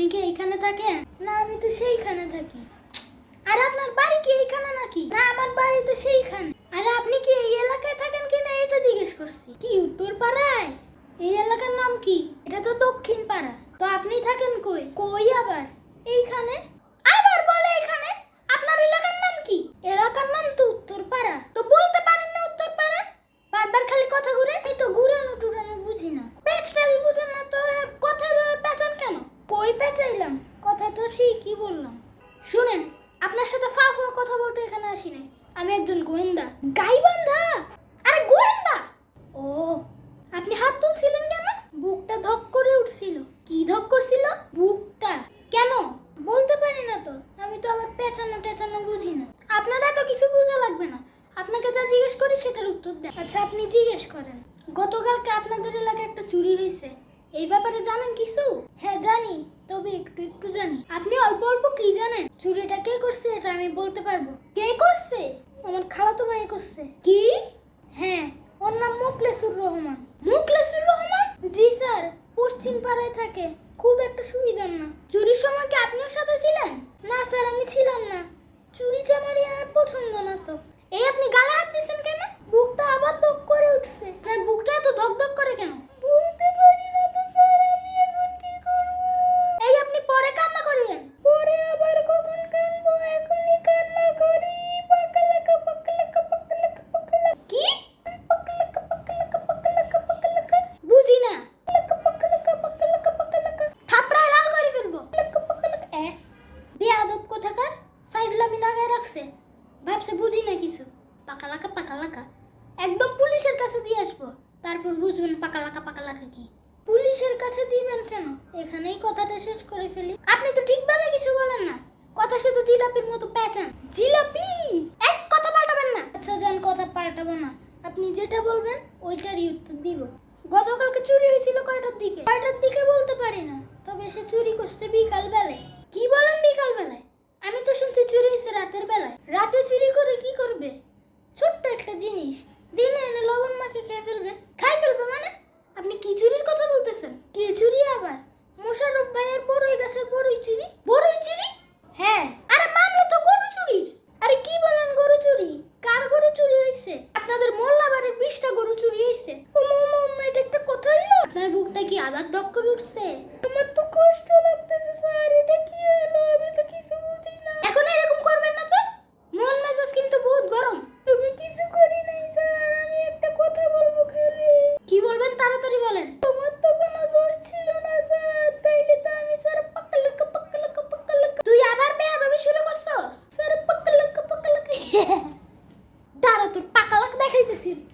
আপনি কি এইখানে থাকেন? না, আমি তো সেইখানে থাকি। আর আপনার বাড়ি কি এইখানে নাকি? না, আমার বাড়ি তো সেইখানে। আর আপনি কি এই এলাকায় থাকেন কি না, এটা জিজ্ঞেস করছি। কি, উত্তর পাড়ায়? এই এলাকার নাম কি? এটা তো দক্ষিণ পাড়া। তো আপনি থাকেন কই? কই আবার? এইখানে? আপনার ফা ফা কথা বলতে এখানে আসি নাই আমি একজন গোয়েন্দা। গাইবান্ধা? আরে গোয়েন্দা? ও, আপনি হাত তুলছিলেন কেন? বুকটা ধক করে উঠছিল। কি ধক করছিল? বুকটা। কেন? বলতে পারি না তো। আমি তো আবার পেঁচানো টেচানো বুঝি না। আপনার এত কিছু বোঝা লাগবে না। আপনাকে যা জিজ্ঞেস করি সেটার উত্তর দেন। আচ্ছা আপনি জিজ্ঞেস করেন। গতকালকে আপনাদের এলাকায় একটা চুরি হয়েছে। এই ব্যাপারে জানেন কিছু? হ্যাঁ জানি। তবে একটু একটু জানি। আপনি অল্প অল্প কি জানেন? চুরিটা কে করছে এটা আমি বলতে পারব। কে করছে? আমার খালাতো ভাই করছে। কি? হ্যাঁ ওর নাম মুকলেসুর রহমান। মুকলেসুর রহমান? জি স্যার। পশ্চিম পাড়ায় থাকে। খুব একটা সুবিধার না। চুরির রাখছে ভাবছে বুঝি না কিছু। পাকালাকা পাকালাকা। একদম পুলিশের কাছে দিয়ে আসব। তারপর বুঝবেন পাকালাকা পাকালাকা কি। পুলিশের কাছে দিবেন কেন? এখানেই কথাটা শেষ করে ফেলি। আপনি তো ঠিকভাবে কিছু বলেন না। কথা শুধু জিলাপির মতো পেঁচান জিলাপি! এক কথা পাল্টাবেন না। আচ্ছা যান, কথা পাল্টাবো না। আপনি যেটা বলবেন ওইটারই উত্তর দিব। গতকালকে চুরি হয়েছিল কয়টার দিকে? কয়টার দিকে বলতে পারি না। তবে সে চুরি করছে বিকাল বেলায় কি বলেন বিকাল বেলায় আমি তো শুনছি চুরি হয়েছে রাতের বেলায়। রাতে চুরি করে কি করবে? ছোট্ট একটা জিনিস। দিনে এনে লবণ মাকে খেয়ে ফেলবে। খাই ফেলবে মানে? আপনি কি চুরির কথা বলতেছেন? কি চুরি আবার? মোশাররফ ভাইয়ের বড়ই গাছের বড়ই চুরি? বড়ই চুরি? হ্যাঁ। আরে মামলা তো গরু চুরির। আরে কি বলেন গরু চুরি? কার গরু চুরি হয়েছে? আপনাদের মোল্লা বাড়ির বিশটা গরু চুরি হয়েছে। ও মামা এটা একটা কথা হইল আপনার বুকটা কি আবার দক করে উঠছে? আমার তো কষ্ট